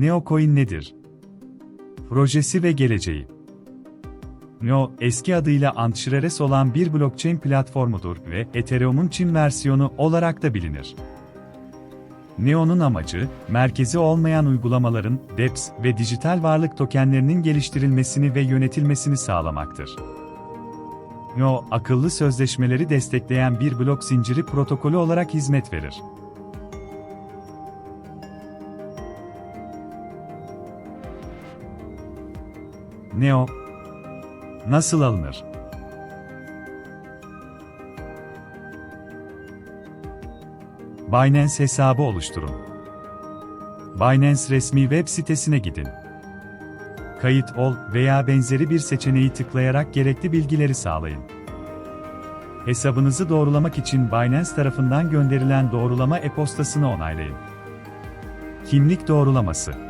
Neocoin nedir? Projesi ve geleceği. Neo, eski adıyla Antşreres olan bir blockchain platformudur ve Ethereum'un Çin versiyonu olarak da bilinir. Neo'nun amacı, merkezi olmayan uygulamaların, DEPS ve dijital varlık tokenlerinin geliştirilmesini ve yönetilmesini sağlamaktır. Neo, akıllı sözleşmeleri destekleyen bir blok zinciri protokolü olarak hizmet verir. Neo nasıl alınır? Binance hesabı oluşturun. Binance resmi web sitesine gidin. Kayıt ol veya benzeri bir seçeneği tıklayarak gerekli bilgileri sağlayın. Hesabınızı doğrulamak için Binance tarafından gönderilen doğrulama e-postasını onaylayın. Kimlik doğrulaması